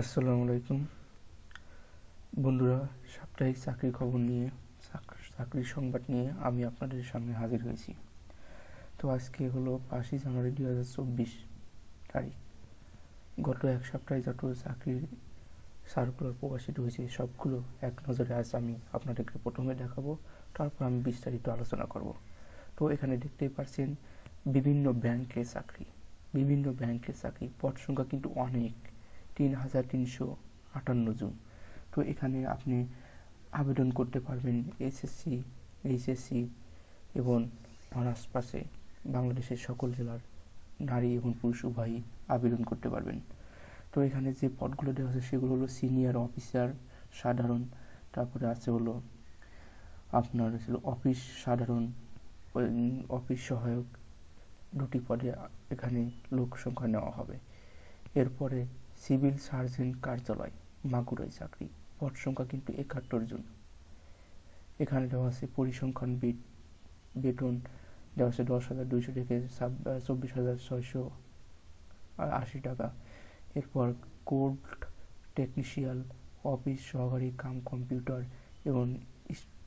আসসালামু আলাইকুম। বন্ধুরা, সাপ্তাহিক চাকরির খবর নিয়ে চাকরির সংবাদ নিয়ে আমি আপনাদের সামনে হাজির হয়েছি। তো আজকে হলো পাঁচই জানুয়ারি দু হাজার চব্বিশ তারিখ। গত এক সপ্তাহে যত চাকরির সার্কুলার প্রকাশিত হয়েছে, সবগুলো এক নজরে আজ আমি আপনাদেরকে প্রথমে দেখাবো, তারপর আমি বিস্তারিত আলোচনা করব। তো এখানে দেখতেই পাচ্ছেন বিভিন্ন ব্যাংকের চাকরি। বিভিন্ন ব্যাংকের চাকরি, পদ সংখ্যা কিন্তু অনেক। তিন হাজার তিনশো আটান্ন জন। তো এখানে আপনি আবেদন করতে পারবেন এসএসসি, এইচএসসি এবং অনার্স পাশে। বাংলাদেশের সকল জেলার নারী এবং পুরুষ উভয়ই আবেদন করতে পারবেন। তো এখানে যে পদগুলো দেওয়া আছে সেগুলো হলো সিনিয়র অফিসার সাধারণ, তারপরে আছে হলো আপনার ছিল অফিস সাধারণ অফিস সহায়ক দুটি পদে এখানে লোক সংখ্যা নেওয়া হবে। এরপরে সিভিল সার্জন কার্যালয়, মাগুরায় চাকরি পদ সংখ্যা কিন্তু একাত্তর জন। এখানে দেওয়া আছে পরিসংখ্যান বেত- বেতন দেওয়া আছে দশ হাজার দুইশো থেকে চব্বিশ হাজার ছয়শো আশি টাকা। এরপর কোর্ট টেকনিশিয়াল অফিস, সহকারী কাম কম্পিউটার এবং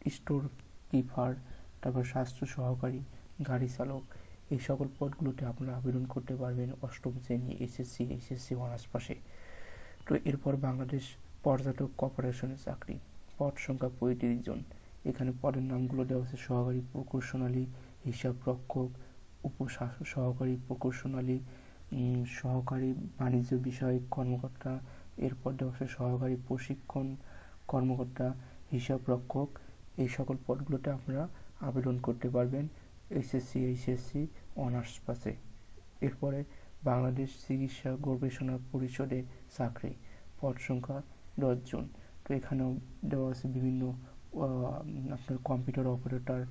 স্টোর কিপার তারপর স্বাস্থ্য সহকারী, গাড়ি চালক এই সকল পদগুলোতে আপনারা আবেদন করতে পারবেন অষ্টম শ্রেণি, এসএসসি, এইচএসসি অনার্স পাশে। তো এরপর বাংলাদেশ পর্যটক কর্পোরেশনের চাকরি। পদ সংখ্যা পঁয়ত্রিশ জন। এখানে পদের নামগুলো দেওয়া আছে সহকারী প্রকৌশলী, হিসাব রক্ষক সহকারী প্রকৌশলী সহকারী বাণিজ্য বিষয়ক কর্মকর্তা, এরপর দেওয়া আছে সহকারী প্রশিক্ষণ কর্মকর্তা, হিসাব রক্ষক। এই সকল পদগুলোতে আপনারা আবেদন করতে পারবেন। এসএসসি এইচএসসি অনার্স পাশে এরপরে বাংলাদেশ চিকিৎসা গবেষণা পরিষদে চাকরি, পদ সংখ্যা দশজন তো এখানেও দেওয়া আছে বিভিন্ন আপনার কম্পিউটার অপারেটর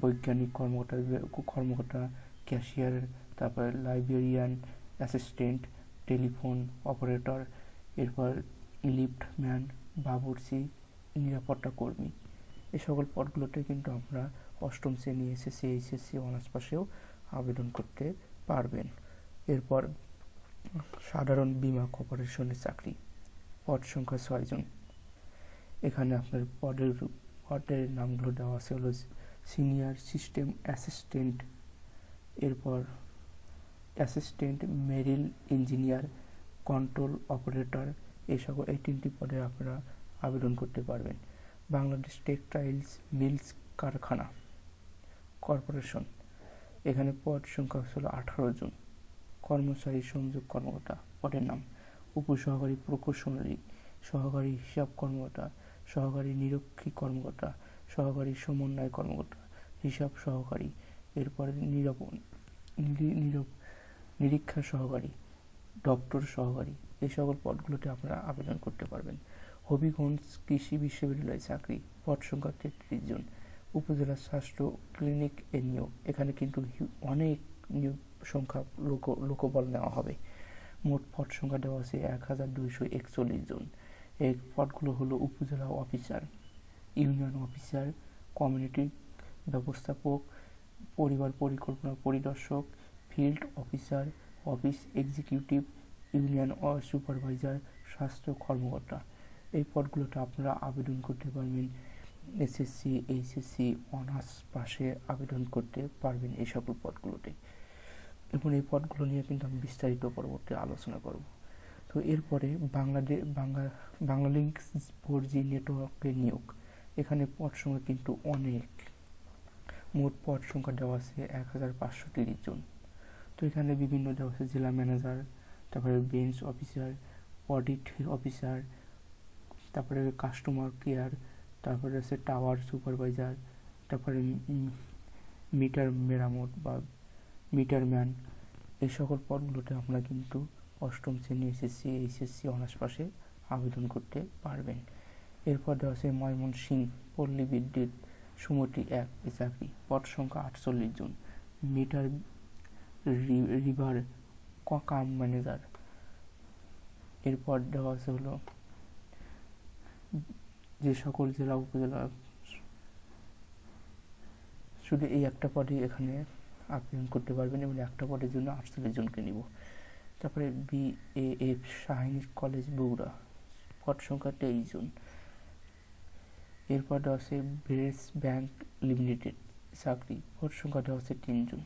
বৈজ্ঞানিক কর্মকর্তা কর্মকর্তা ক্যাশিয়ার তারপর লাইব্রেরিয়ান অ্যাসিস্ট্যান্ট টেলিফোন অপারেটর এরপর লিফটম্যান বাবুর্চি, নিরাপত্তা কর্মী। এই সকল পদগুলোতে কিন্তু আমরা অষ্টম শ্রেণি, এসএসসি, এইচএসসি, অনার্স পাশেও আবেদন করতে পারবেন। এরপর সাধারণ বীমা কর্পোরেশনের চাকরি, পদ সংখ্যা ছয়জন এখানে আপনার পদের পদের নামগুলো দেওয়া আছে হলো সিনিয়র সিস্টেম অ্যাসিস্ট্যান্ট, এরপর assistant, marine engineer, control operator, এই সকল এই তিনটি পদে আপনারা আবেদন করতে পারবেন। বাংলাদেশ টেক্সটাইলস মিলস কারখানা কর্পোরেশন। এখানে পদ সংখ্যা ছিল আঠারো জন। কর্মচারী সংযোগ কর্মকর্তা পদের নাম। উপসহকারী প্রকৌশলী, সহকারী হিসাব কর্মকর্তা, সহকারী নিরক্ষী কর্মকর্তা, সহকারী সমন্বয় কর্মকর্তা, হিসাব সহকারী, এরপরে নিরাপন নিরি- নিরপ- নিরীক্ষা সহকারী, ডক্টর সহকারী। এই সকল পদগুলোতে আপনারা আবেদন করতে পারবেন। হবিগঞ্জ কৃষি বিশ্ববিদ্যালয়ে চাকরি, পদ সংখ্যা তেত্রিশ জন। উপজেলা স্বাস্থ্য ক্লিনিক এ নিয়োগ। এখানে কিন্তু অনেক নিয়োগ সংখ্যা লোক, লোকবল নেওয়া হবে। মোট পদ সংখ্যা দেওয়া আছে এক হাজার দুইশো একচল্লিশ জন। এই পদগুলো হলো উপজেলা অফিসার, ইউনিয়ন অফিসার, কমিউনিটি ব্যবস্থাপক, পরিবার পরিকল্পনা পরিদর্শক, field officer, office executive, union supervisor, স্বাস্থ্য কর্মকর্তা। এই পদগুলোতে আপনারা আবেদন করতে পারবেন। এসএসসি এইচএসসি অনার্স পাশে আবেদন করতে পারবেন এই সকল পদগুলোতে। এবং এই পদগুলো নিয়ে কিন্তু আমি বিস্তারিত পরবর্তী আলোচনা করব। তো এরপরে বাংলাদেশ বাংলা বাংলালিংক ফোর জি নেটওয়ার্কের নিয়োগ, এখানে পদ সংখ্যা কিন্তু অনেক। মোট পদ সংখ্যা দেওয়া আছে এক হাজার পাঁচশো তিরিশ জন। তো এখানে বিভিন্ন দেওয়া আছে জেলা ম্যানেজার তারপরে বেঞ্চ অফিসার অডিট অফিসার তারপরে কাস্টমার কেয়ার তারপরে আছে টাওয়ার সুপারভাইজার তারপরে মিটার মেরামত বা মিটার ম্যান এই সকল পদগুলোতে আপনারা কিন্তু অষ্টম শ্রেণি এসএসসি এইচএসসি অনার্স পাশে আবেদন করতে পারবেন। এরপর দেওয়া আছে ময়মনসিং পল্লী বিদ্যুৎ সুমতি এক চাকরি পদ সংখ্যা আটচল্লিশ জন মিটার রিভার কাম ম্যানেজার এরপর দেওয়া আছে হলো যে সকল জেলা উপজেলা শুধু এই একটা পদে এখানে আবেদন করতে পারবেন এবং একটা পদের জন্য আটচল্লিশ জনকে নিব। তারপরে B A F Shaheen college Bogura, পদ সংখ্যা তেইশ জন। এরপর দেওয়া আছে ব্রেস ব্যাংক লিমিটেড চাকরি, পদ সংখ্যা দেওয়া আছে তিনজন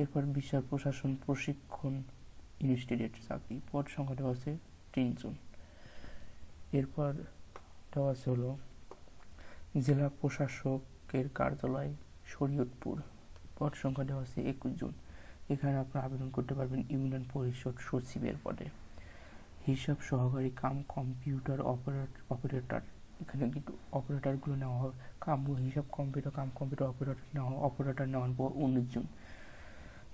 এরপর বিচার প্রশাসন প্রশিক্ষণ ইনস্টিটিউট চাকরি, পদ সংখ্যা দেওয়া আছে তিনজন এরপর দেওয়া হলো, জেলা প্রশাসকের কার্যালয়, শরীয়তপুর। পদ সংখ্যা দেওয়া আছে একুশ জন। এখানে আপনারা আবেদন করতে পারবেন ইউনিয়ন পরিষদ সচিবের পদে। হিসাব সহকারী কাম কম্পিউটার অপারেটর। এখানে কিন্তু অপারেটরগুলো নেওয়া হবে কাম হিসাব কম্পিউটার, কাম কম্পিউটার অপারেটর নেওয়া, অপারেটর নেওয়ার পর উনিশ জন।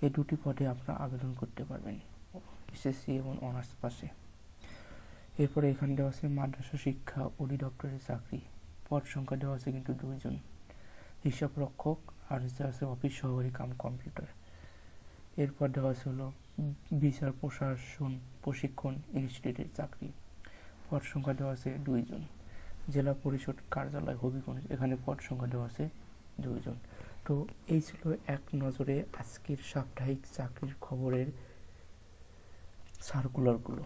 এই দুটি পদে আপনারা আবেদন করতে পারবেন। এসএসসি এবং অনার্স পাশে। এরপরে এখানে দেওয়া আছে মাদ্রাসা শিক্ষা অধিদপ্তরের চাকরি। পদ সংখ্যা দেওয়া আছে কিন্তু দুইজন। হিসাব রক্ষক আর হচ্ছে আছে অফিস সহকারী কাম কম্পিউটার। এরপর দেওয়া আছে হলো বিচার, প্রশাসন, প্রশিক্ষণ, ইনস্টিটিউটের চাকরি। পদ সংখ্যা দেওয়া আছে দুইজন। জেলা পরিষদ কার্যালয় হবিগঞ্জ, এখানে পদ সংখ্যা দেওয়া আছে দুইজন। তো এই ছিল এক নজরে আজকের সাপ্তাহিক চাকরির খবরের সার্কুলারগুলো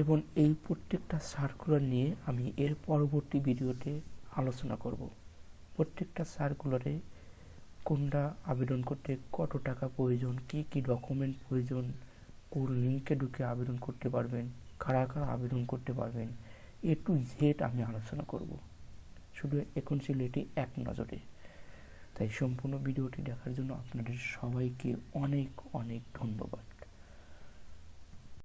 এবং এই প্রত্যেকটা সার্কুলার নিয়ে আমি এর পরবর্তী ভিডিওতে আলোচনা করব। প্রত্যেকটা সার্কুলারে কোনটা আবেদন করতে কত টাকা প্রয়োজন, কী কী ডকুমেন্ট প্রয়োজন, কোন লিঙ্কে ঢুকে আবেদন করতে পারবেন, কারা কারা আবেদন করতে পারবেন, এ টু জেড আমি আলোচনা করব। শুধু এখন ছিল এটি এক নজরে। তাই সম্পূর্ণ ভিডিওটি দেখার জন্য আপনাদের সবাইকে অনেক অনেক ধন্যবাদ।